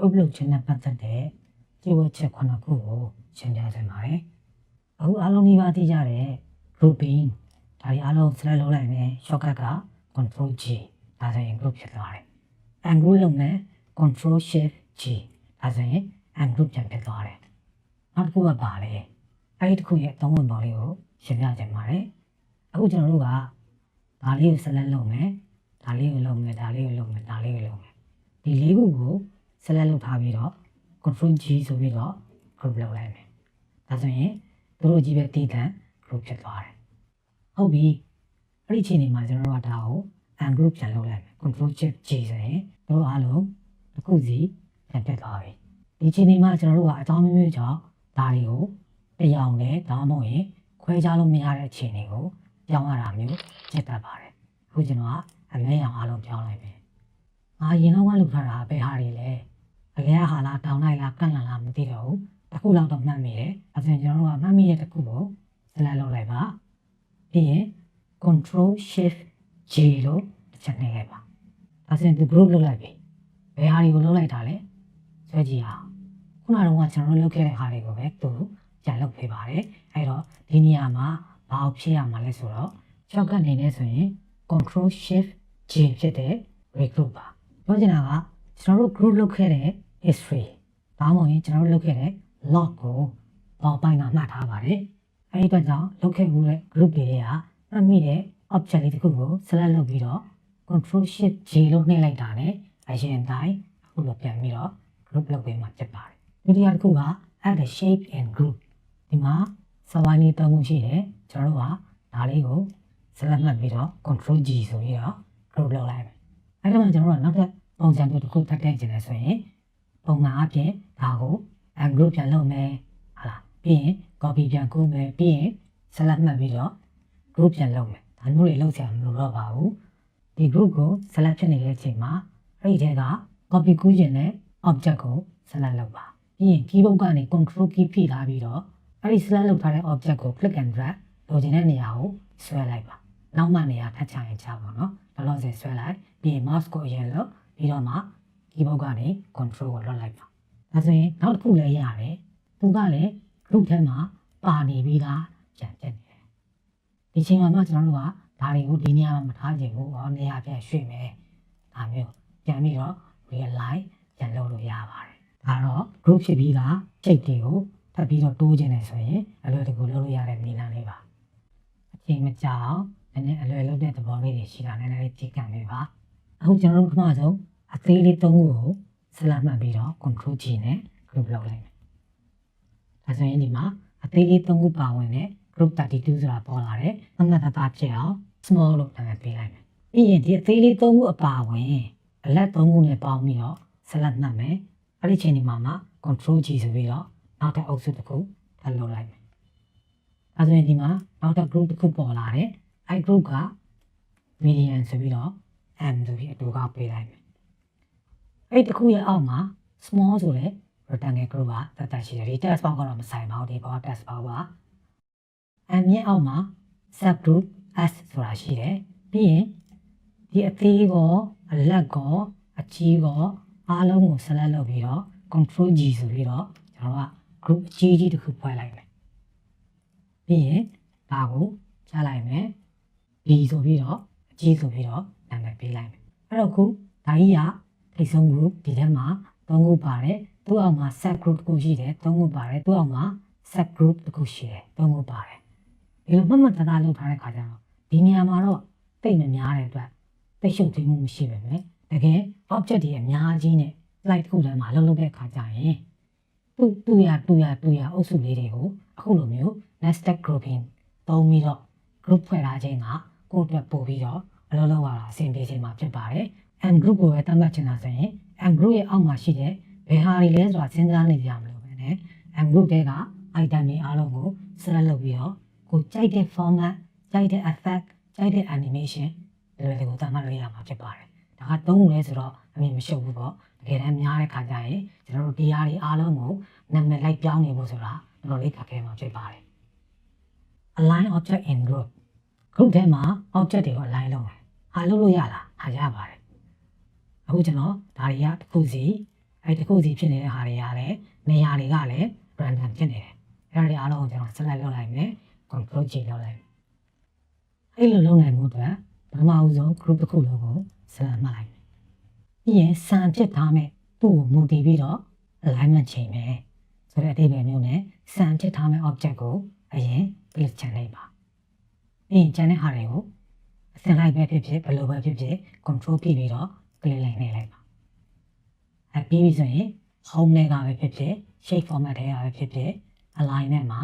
group လုပ်ခြင်းနဲ့ပတ်သက်တဲ့ကြည့်ဝတ်ချက်ခုနှစ်ခုကိုရှင်းပြချင်ပါတယ်။အခုအားလုံးဒီပါသိကြတဲ့ grouping ဒါတွေအားလုံး select လုပ်လိုက်မယ် shortcut က control G ဒါဆိုရင် group ဖြစ်သွားတယ်။ ungroup လုပ်မယ် control shift G ဒါဆိုရင် ungroup ပြန်ဖြစ်သွားတယ်။နောက်တစ်ခုကပါလေအဲ့ဒီတစ်ခုရဲ့အသုံးဝင်ပေါ်လေးကိုရှင်းပြချင်ပါတယ်။အခုကျွန်တော်တို့ကဒါလေးကို select လုပ်မယ်ဒါလေးကိုလုပ်မယ်ဒါလေးကိုလုပ်မယ်ဒါလေးကိုလုပ်မယ်ဒီလေးခုကို select လုပ်ထားပြီးတော့ control G ဆိုပြီးတော့ group လုပ်လိုက်မယ်ဒါဆိုရင်သူတို့ကြီးပဲတည်တံ group ဖြစ်သွားတယ်ဟုတ်ပြီအဲ့ဒီအချိန်ဒီမှာကျွန်တော်တို့ကဒါကို ungroup ပြန်လုပ်လိုက်မယ် control shift G ဆိုရင်သူတို့အားလုံးတစ်ခုစီပြန်ပြတ်သွားပြီဒီအချိန်ဒီမှာကျွန်တော်တို့ကအကြောင်းမျိုးမျိုးကြောင့်ဒါတွေကိုတရောင်နဲ့ဒါမှမဟုတ်ရင်ခွဲခြားလို့မရတဲ့အခြေအနေကိုပြောင်းရတာမျိုးဖြစ်တတ်ပါတယ်အခုကျွန်တော်ကအမဲရောင်အားလုံးပြောင်းလိုက်မယ်ငါရင်တော့ကလုပ်ထားတာဘယ်ဟာတွေလဲ အကယ်ဟာလားတောင်းလိုက်လားကန့်လန့်လားမသိတော့ဘူးတစ်ခုလောက်တော့မှတ်မိတယ်အဲဒါကျွန်တော်တို့ကမှတ်မိတဲ့တစ်ခုကို select လုပ်လိုက်ပါပြီးရင် control shift J လို့တစ်ချက်နှိပ်လိုက်ပါဒါဆိုရင်ဒီ group လုပ်လိုက်ပြီဘယ်ဟာတွေကိုလုပ်လိုက်တာလဲဆွဲကြည့်အောင်ခုနကတော့ကျွန်တော်တို့လုပ်ခဲ့တဲ့ဟာတွေကိုပဲသူပြန်လုပ်ပေးပါတယ်အဲ့တော့ဒီနေရာမှာဘာကိုဖြည့်ရမှာလဲဆိုတော့ shortcut အနေနဲ့ဆိုရင် control shift J ဖြစ်တဲ့ regroup ပါပြောချင်တာကကျွန်တော်တို့ group လုပ်ခဲ့တဲ့ history ဒါမှမဟုတ်ရင်ကျွန်တော်တို့လုပ်ခဲ့တဲ့ log ကိုပေါ်ပိုင်းကမှတ်ထားပါတယ်အဲဒီအတွက်ကြောင့်လုပ်ခဲ့မှုတဲ့ group တွေတွေကမှတ်မိတဲ့ object လေးတစ်ခုကို select လုပ်ပြီးတော့ control shift J လို့နှိပ်လိုက်တာနဲ့အရင်အတိုင်းအခုလိုပြန်ပြီးတော့ group လုပ်ပေးမှဖြစ်ပါတယ်ဒုတိယတစ်ခုက add the shape and group ဒီမှာ server လေးတုံးမှုရှိတယ်ကျွန်တော်တို့ကဒါလေးကို select မှတ်ပြီးတော့ control G ဆိုပြီးတော့ group လုပ်လိုက်မယ်အဲ့ဒါမှကျွန်တော်တို့ကနောက်ထပ်ပုံစံတစ်ခုထပ်ထည့်ချင်တယ်ဆိုရင် ပုံမှန်အပြင်ဒါကို add group ပြန်လုပ်မယ်ဟာလားပြီးရင် copy ပြန်ကူးမယ်ပြီးရင် select မှတ်ပြီးတော့ group ပြန်လုပ်မယ်ဒါမျိုးတွေလုပ်ချင်မလို့တော့ပါဘူးဒီ group ကို select ဖြစ်နေတဲ့အချိန်မှာအဲ့ဒီထဲက copy ကူးခြင်းနဲ့ object ကို select လုပ်ပါပြီးရင် keyboard ကနေ control key ဖိထားပြီးတော့အဲ့ဒီ select လုပ်ထားတဲ့ object ကို click and drag လိုချင်တဲ့နေရာကိုဆွဲလိုက်ပါနောက်မှနေရာထပ်ချရင်ချပါတော့လောလောဆယ်ဆွဲလိုက်ပြီးရင် mouse ကိုအရင်လို့ပြီးတော့မှ keyboard ကနေ control ကိုလွှတ်လိုက်ပါဒါဆိုရင်နောက်တစ်ခုလည်းရတယ်သူကလည်း group ထဲမှာပါနေပြီးသားကြံပြနေတယ်ဒီချိန်မှာမှကျွန်တော်တို့ကဒါတွေကိုဒီနေရာမှာမထားချင်ဘူးဟောနေရာပြန်ရွှေ့မယ်ဒါမျိုးပြန်ပြီးတော့ realize ပြန်လုပ်လို့ရပါတယ်ဒါတော့ group ဖြစ်ပြီးသားချိန်တွေကိုထပ်ပြီးတော့တိုးခြင်းတယ်ဆိုရင်အလွယ်တကူလုပ်လို့ရတဲ့နည်းလမ်းလေးပါအချိန်မကြာအောင်နည်းနည်းအလွယ်လုပ်တဲ့သဘောလေးတွေရှိတာနည်းနည်းလေးကြည့်ကြမယ်ပါအခုကျွန်တော်တို့ပထမဆုံး အသေးလေးသုံးခုကိုဆက်လက်မှတ်ပြီးတော့ control G နဲ့ group လုပ်လိုက်မယ်ဒါဆိုရင်ဒီမှာအသေးလေးသုံးခုပါဝင်တဲ့ group 32ဆိုတာပေါ်လာတယ်။အမှတ်သားသားဖြစ်အောင် small လို့နာမည်ပေးလိုက်မယ်။ပြီးရင်ဒီအသေးလေးသုံးခုအပါဝင်အလက်သုံးခုနဲ့ပေါင်းပြီးတော့ဆက်လက်မှတ်မယ်။အဲ့ဒီချိန်ဒီမှာမှ control G ဆိုပြီးတော့နောက်ထပ်အုပ်စုတစ်ခုထပ်လုပ်လိုက်မယ်။ဒါဆိုရင်ဒီမှာနောက်ထပ် group တစ်ခုပေါ်လာတယ်။အဲ့ group က median ဆိုပြီးတော့ M ဆိုပြီးအတူကောက်ပေးလိုက်မယ်။ အဲ့ဒီတစ်ခုရဲ့အောက်မှာ small ဆိုတဲ့ rectangle group ကတတ်တတ်ရှိတယ်ဒီ test box ကတော့မဆိုင်ပါဘူးဒီဘော test box ပါ M ရဲ့အောက်မှာ subgroup S ဆိုတာရှိတယ်ပြီးရင်ဒီအသေးကောအလက်ကောအကြီးကောအားလုံးကို select လုပ်ပြီးတော့ control G ဆိုပြီးတော့ကျွန်တော်က group အကြီးကြီးတစ်ခုဖွဲ့လိုက်မယ်ပြီးရင်ဒါကိုချလိုက်မယ် B ဆိုပြီးတော့အကြီးဆိုပြီးတော့နာမည်ပေးလိုက်မယ်အဲ့တော့ခုဒါကြီးက ထိတ်ဆုံး group ဒီထဲမှာ၃ခုပါတယ်သူ့အောက်မှာ sub group တစ်ခုရှိတယ်၃ခုပါတယ်သူ့အောက်မှာ sub group တစ်ခုရှိတယ်၃ခုပါတယ်ဒီလိုမှတ်မှတ်သားသားလုပ်ထားတဲ့ခါကျတော့ဒီနေရာမှာတော့တိတ်မများတဲ့အတွက်တိတ်ရှုပ်သိမ်းမှုမရှိပဲပဲတကယ် object တွေအများကြီးနဲ့ slide တစ်ခုထဲမှာလှုပ်လှုပ်တဲ့ခါကျရင်သူ့သူ့ရသူ့ရသူ့ရအုပ်စုလေးတွေကိုအခုလိုမျိုး nested grouping သုံးပြီးတော့ group ဖွဲ့ထားခြင်းကကိုယ့်အတွက်ပို့ပြီးတော့အလုပ်လုပ်ရတာအဆင်ပြေခြင်းမှာဖြစ်ပါတယ် and group ကိုပဲတတ်မှတ်ချင်တာဆိုရင် and group ရဲ့အောက်မှာရှိတဲ့ဘယ်ဟာတွေလဲဆိုတာစဉ်းစားနေကြမလို့ပဲね and group တွေက item တွေအားလုံးကို select လုပ်ပြီးတော့ကိုကြိုက်တဲ့ format ကြိုက်တဲ့ effect ကြိုက်တဲ့ animation ဒီလိုတွေကိုတတ်မှတ်လို့ရမှာဖြစ်ပါတယ်ဒါကသုံးခုလဲဆိုတော့အမြင်မရှုပ်ဘူးပေါ့တကယ်တမ်းများတဲ့ခါကျရင်ကျွန်တော်တို့ဒီဟာတွေအားလုံးကိုနာမည်လိုက်ပြောင်းနေဖို့ဆိုတာတော်တော်လေးခက်ခဲမှာဖြစ်ပါတယ် align object in group group ထဲမှာ object တွေကို align လုပ်တယ်ဟာလုပ်လို့ရလားဟာရပါတယ် အခုကျွန်တော်ဒါတွေကတစ်ခုစီအဲ့ဒီတစ်ခုစီဖြစ်နေတဲ့ဟာတွေကလည်းနေရာတွေကလည်း random ဖြစ်နေတယ်အဲ့ဒါတွေအားလုံးကိုကျွန်တော် select လုပ်လိုက်မယ် control G လုပ်လိုက်မယ်အဲ့လိုလုပ်နိုင်မှုအတွက်ပထမဦးဆုံး group တစ်ခုလုံးကို select မှတ်လိုက်မယ်ပြီးရင်စံဖြစ်ထားမယ်သူ့ကိုမူတည်ပြီးတော့ alignment ချိန်မယ်ဆိုတဲ့အဓိပ္ပာယ်မျိုးနဲ့စံဖြစ်ထားမဲ့ object ကိုအရင် click ချန်လိုက်ပါပြီးရင်ကျန်တဲ့ဟာတွေကိုအစင်လိုက်ပဲဖြစ်ဖြစ်ဘယ်လိုပဲဖြစ်ဖြစ် control ပြီးပြီးတော့ click လိုက်နေလိုက်ပါအဲပြီးပြီဆိုရင် home နဲ့ကပဲဖြစ်ဖြစ် shape format တွေကပဲဖြစ်ဖြစ် alignment မှာ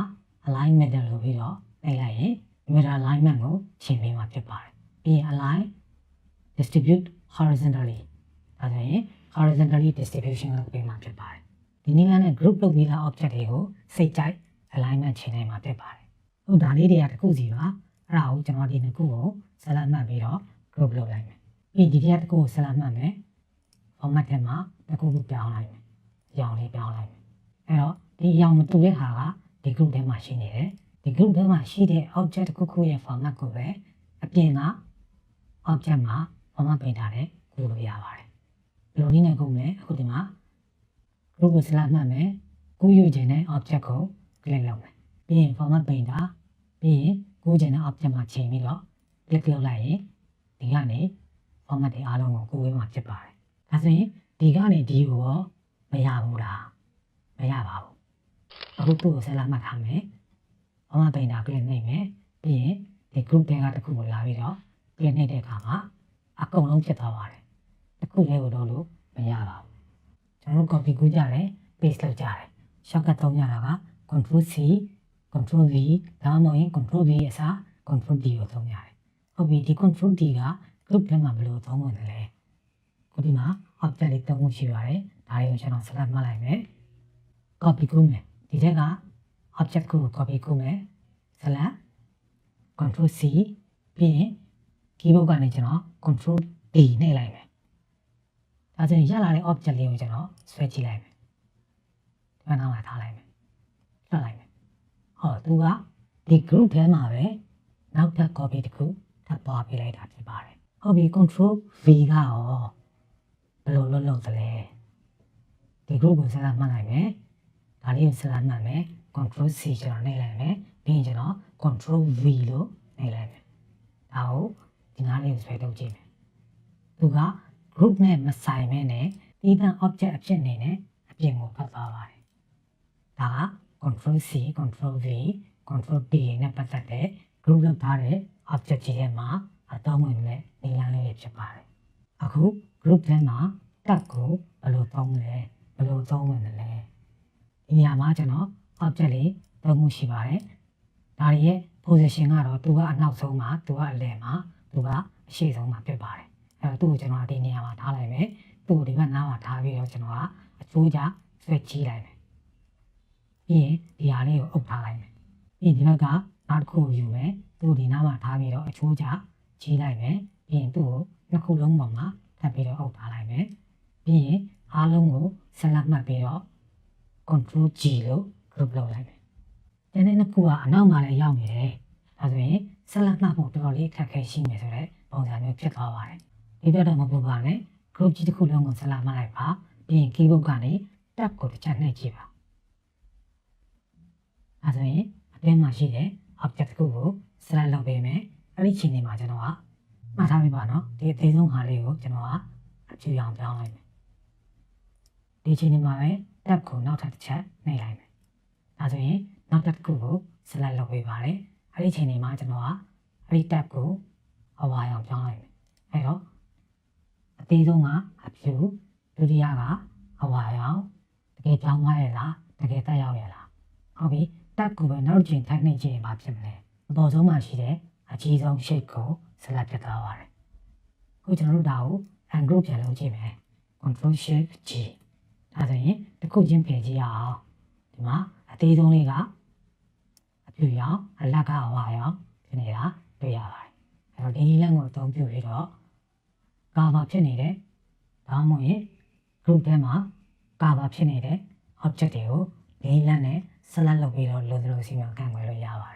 alignment လို့ပြီးတော့လိုက်လိုက်ရင် mirror alignment ကိုချိန်ပေးမှာဖြစ်ပါတယ်ပြီးရင် align distribute horizontally ဒါဆိုရင် horizontally distribution လုပ်ပေးမှာဖြစ်ပါတယ်ဒီနည်းလမ်းနဲ့ group လုပ်ပြီးသား object တွေကိုစိတ်ကြိုက် alignment ချိန်နိုင်မှာဖြစ်ပါတယ်ဟုတ်ဒါလေးတွေကတစ်ခုစီပါအဲ့ဒါကိုကျွန်တော်ဒီနှစ်ခုကို select မှတ်ပြီးတော့ group လုပ်လိုက်မယ် ပြီးဒီတရားတစ်ခုကို select မှတ်မယ် format ထဲမှာတစ်ခုခုပြောင်းလိုက်မယ်အရောင်လေးပြောင်းလိုက်မယ်အဲ့တော့ဒီအရောင်မတူတဲ့ဟာကဒီ group ထဲမှာရှိနေတယ်ဒီ group ထဲမှာရှိတဲ့ object တစ်ခုခုရဲ့ format ကိုပဲအပြင်က object မှာ format ပေးထားတဲ့ကူလို့ရပါတယ်ဘယ်လိုနည်းနဲ့ကူမလဲအခုဒီမှာ group ကို select မှတ်မယ်ကူးယူခြင်းတဲ့ object ကို click လုပ်မယ်ပြီးရင် format ပေးတာပြီးရင်ကူးခြင်းတဲ့ object မှာချိန်ပြီးတော့ click လုပ်လိုက်ရင်ဒီကနေ format တွေအားလုံးကိုကူးဝေးမှာဖြစ်ပါတယ်ဒါဆိုရင်ဒီကနေဒီကိုရောမရဘူးလားမရပါဘူးအခုသူ့ကို select မှတ်ထားမယ် format ပေးတာ click နှိပ်မယ်ပြီးရင်ဒီ group တွေကတစ်ခုကိုလာပြီးတော့ click နှိပ်တဲ့အခါမှာအကုန်လုံးဖြစ်သွားပါတယ်တစ်ခုလေးကိုတော့လို့မရပါဘူးကျွန်တော်တို့ copy ကူးကြတယ် paste လုပ်ကြတယ် shortcut သုံးကြတာက control C control V ဒါမှမဟုတ်ရင် control V အစား control D ကိုသုံးရတယ်ဟုတ်ပြီဒီ control D က group ထဲမှာဘယ်လိုသုံးဝင်လဲခုဒီမှာ object လေးသုံးခုရှိပါတယ်ဒါတွေကိုကျွန်တော် select မှတ်လိုက်မယ် copy ကူးမယ်ဒီထက်က object ကို copy ကူးမယ် select control C ပြီးရင် keyboard ကနေကျွန်တော် control D နှိပ်လိုက်မယ်ဒါဆိုရင်ရလာတဲ့ object လေးကိုကျွန်တော်ဆွဲကြည့်လိုက်မယ်ဒီမှာနောက်လာထားလိုက်မယ်လွှတ်လိုက်မယ်ဟောသူကဒီ group ထဲမှာပဲနောက်ထပ် copy တစ်ခုထပ်ပွားပေးလိုက်တာဖြစ်ပါတယ် ဟုတ်ပြီ control V ကရောဘယ်လိုလုပ်လုပ်သလဲဒီ group ကိုဆက်လက်မှတ်လိုက်မယ်ဒါလေးကိုဆက်လက်မှတ်မယ် control C ကျွန်တော်နှိပ်လိုက်မယ်ပြီးရင်ကျွန်တော် control V လို့နှိပ်လိုက်မယ်ဒါကိုဒီနားလေးကိုဆွဲထုတ်ကြည့်မယ်သူက group နဲ့မဆိုင်မဲနဲ့ဒီတန် object အဖြစ်အနေနဲ့အပြင်ကိုဖတ်သွားပါတယ်ဒါက control C control V control D နဲ့ပတ်သက်တဲ့ group လုပ်ထားတဲ့ object ကြီးထဲမှာ အသုံးဝင်တဲ့နည်းလမ်းလေးတွေဖြစ်ပါတယ်အခု group ထဲမှာ tab ကိုဘယ်လိုသုံးလဲဘယ်လိုသုံးဝင်လဲဒီနေရာမှာကျွန်တော် object လေးသုံးမှုရှိပါတယ်ဒါတွေရဲ့ position ကတော့သူကအနောက်ဆုံးမှာသူကအလယ်မှာသူကအရှေ့ဆုံးမှာဖြစ်ပါတယ်အဲ့တော့သူ့ကိုကျွန်တော်ဒီနေရာမှာထားလိုက်မယ်သူ့ကိုဒီဘက်နားမှာထားပြီးတော့ကျွန်တော်ကအချိုးကြဆွဲကြည့်လိုက်မယ်ပြီးရင်ဒီဟာလေးကိုအုပ်ထားလိုက်မယ်ပြီးရင်ဒီဘက်ကနောက်တစ်ခုကိုယူမယ်သူ့ဒီနားမှာထားပြီးတော့အချိုးကြ ကြီးလိုက်မယ်ပြီးရင်သူ့ကိုနှစ်ခုလုံးပေါ်မှာထပ်ပြီးတော့အုပ်ထားလိုက်မယ်ပြီးရင်အားလုံးကိုဆက်လက်မှတ်ပြီးတော့ control G လို့ group လုပ်လိုက်မယ်။တနေ့နှစ်ခုကအနောက်မှာလည်းရောက်နေတယ်။ဒါဆိုရင်ဆက်လက်မှတ်ဖို့တော်တော်လေးအခက်အခဲရှိမယ်ဆိုတော့ပုံစံမျိုးဖြစ်သွားပါတယ်။ဒီတော့တော့မပူပါနဲ့ group ကြီးတစ်ခုလုံးကိုဆက်လက်မှတ်လိုက်ပါ။ပြီးရင် keyboard ကနေ tab ကိုတစ်ချက်နှိပ်ကြည့်ပါ။ဒါဆိုရင်အတွင်းမှာရှိတဲ့ object တစ်ခုကို select လုပ်ပေးမယ်။ အဲ့ဒီချိန်ဒီမှာကျွန်တော်ကမှတ်ထားပြီပါနော်။ဒီအသေးဆုံးဟာလေးကိုကျွန်တော်ကအဖြူရောင်ပြောင်းလိုက်မယ်။ဒီချိန်ဒီမှာပဲ tab ကိုနောက်ထပ်တစ်ချက်နှိပ်လိုက်မယ်။ဒါဆိုရင်နောက်တစ်ခုကို select လုပ်ပေးပါတယ်။အဲ့ဒီချိန်ဒီမှာကျွန်တော်ကအဲ့ဒီ tab ကိုအဝါရောင်ပြောင်းလိုက်မယ်။အဲ့တော့အသေးဆုံးကအဖြူဒုတိယကအဝါရောင်တကယ်ပြောင်းသွားရလားတကယ်တက်ရောက်ရလားဟုတ်ပြီ tab ကိုပဲနောက်တစ်ချိန်ထိုက်နှိပ်ကြည့်ရင်ဘာဖြစ်မလဲအပေါ်ဆုံးမှာရှိတဲ့ အကြီးဆုံး shape ကို select ဖြစ်သွားပါတယ်။ခုကျွန်တော်တို့ဒါကို ungroup ပြန်လုပ်ကြည့်မယ်။ control shift G ဒါဆိုရင်တစ်ခုချင်းဖယ်ကြည့်ရအောင်ဒီမှာအသေးဆုံးလေးကအပြူရောင်အလက်ကဝါရောင်ဖြစ်နေတာတွေ့ရပါတယ်အဲ့တော့ဒီနည်းလမ်းကိုအသုံးပြုပြီးတော့ကာဗာဖြစ်နေတဲ့ဒါမှမဟုတ်ရင် group ထဲမှာကာဗာဖြစ်နေတဲ့ object တွေကိုဒီနည်းလမ်းနဲ့ select လုပ်ပြီးတော့လိုသလိုစီမံခန့်ခွဲလို့ရပါတယ်